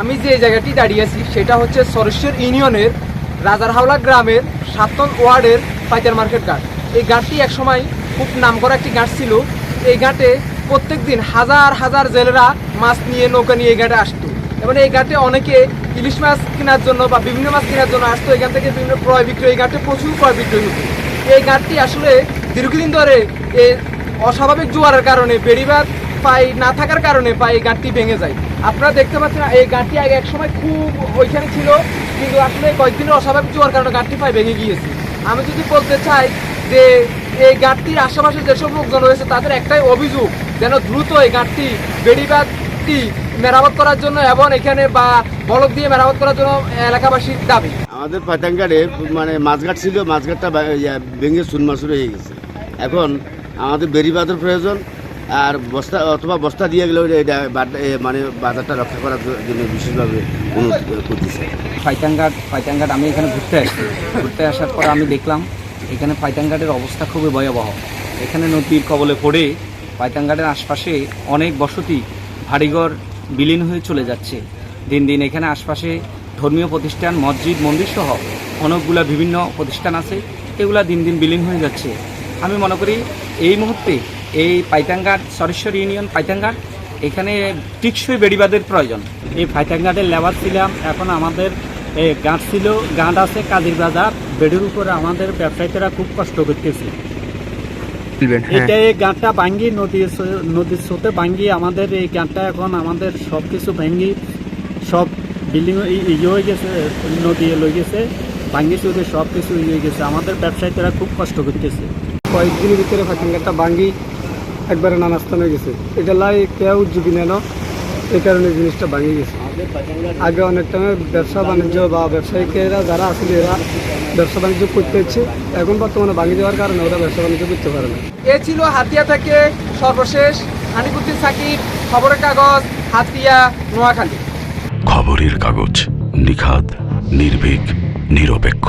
আমি যে জায়গাটি দাঁড়িয়ে আছি, সেটা হচ্ছে সরেশ্বর ইউনিয়নের রাজারহাওলা গ্রামের সাতন ওয়ার্ডের পাইকার মার্কেট ঘাট। এই ঘাটটি একসময় খুব নামকরা একটি ঘাট ছিল। এই ঘাটে প্রত্যেক দিন হাজার হাজার জেলেরা মাছ নিয়ে নৌকা নিয়ে এই ঘাটে আসতো। এবং এই ঘাটে অনেকে ইলিশ মাছ কেনার জন্য বা বিভিন্ন মাছ কেনার জন্য আসতো। এখান থেকে বিভিন্ন ক্রয় বিক্রয়, এই ঘাটে প্রচুর ক্রয় বিক্রয় হতো। এই ঘাটটি আসলে দীর্ঘদিন ধরে এই অস্বাভাবিক জোয়ারের কারণে, বেড়িবাঁধ পাই না থাকার কারণে পাই এই গাঁটটি ভেঙে যায়। আপনারা দেখতে পাচ্ছেন এই গাঁটটি আগে একসময় খুব ওইখানে ছিল, কিন্তু আসলে কয়েকদিনের অস্বাভাবিক জোয়ার কারণে গাঁটটি পাই ভেঙে গিয়েছে। আমি যদি বলতে চাই যে এই গাঁটটির আশেপাশে যেসব লোকজন রয়েছে, তাদের একটাই অভিযোগ, যেন দ্রুত এই গাঁটটি বেড়িবাঁধটি মেরামত করার জন্য এবং এখানে বা বলক দিয়ে মেরামত করার জন্য এলাকাবাসীর দাবি। আমাদের পাতাঙ্গারে মানে মাছঘাট ছিল, মাছঘাটটা ইয়া ভেঙে চুনমাসুর হয়ে গেছে। এখন আমাদের বেরিবাদের প্রয়োজন আর বস্তা, অথবা বস্তা দিয়ে গেলেও এটা মানে বাজারটা রক্ষা করার জন্য বিশেষভাবে অনুরোধ করতেছে। পাইতানঘাট পাইতানঘাট আমি এখানে ঘুরতে আসছি। ঘুরতে আসার পর আমি দেখলাম, এখানে পাইতানঘাটের অবস্থা খুবই ভয়াবহ। এখানে নদীর কবলে পড়ে পাইতানঘাটের আশপাশে অনেক বসতি ভারীঘর বিলীন হয়ে চলে যাচ্ছে। দিন দিন এখানে আশপাশে ধর্মীয় প্রতিষ্ঠান, মসজিদ, মন্দির সহ অনেকগুলা বিভিন্ন প্রতিষ্ঠান আছে। এগুলা দিন দিন বিলীন হয়ে যাচ্ছে। আমি মনে করি এই মুহূর্তে এই পাইতানঘাট সরেশ্বর ইউনিয়ন পাইতানঘাট এখানে টিকসই বেড়িবাদের প্রয়োজন। এই ফাইটাঙ্গাটের লেবার ছিলাম এখন আমাদের গাঁট ছিল গাঁট আছে কাজীর বাজার বেডের উপরে আমাদের ব্যবসায়ীরা খুব কষ্ট করতেছে। এটা এই গাঁটটা ভাঙ্গি নদী স- নদীর স্রোতে ভাঙ্গি আমাদের এই গাঁটটা এখন আমাদের সব কিছু ভাঙ্গি সব বিল্ডিং ইয়ে হয়ে গেছে নদী লই গেছে ভাঙ্গি চুরে সব কিছু ইয়ে হয়ে গেছে আমাদের ব্যবসায়ীরা খুব কষ্ট করতেছে। কয়েকদিনের ভিতরে ফাঁকিঙ্গাটা ভাঙ্গি একবারে নানাস্তান হয়ে গেছে। এটা লাই কেউ ঝুঁকি নেন এই কারণে জিনিসটা ভাঙে গেছে। আগে অনেক টাইমে ব্যবসা বাণিজ্য বা ব্যবসায়িকেরা যারা আসলে এরা ব্যবসা বাণিজ্য করতে হচ্ছে এখন বর্তমানে ভাঙে যাওয়ার কারণে ওরা ব্যবসা বাণিজ্য করতে পারে না। এ ছিল হাতিয়া থেকে সর্বশেষ হানিপুদ্দিন সাকিব খবরের কাগজ হাতিয়া নোয়াখালী। খবরের কাগজ নিখাদ নির্ভীক নিরপেক্ষ।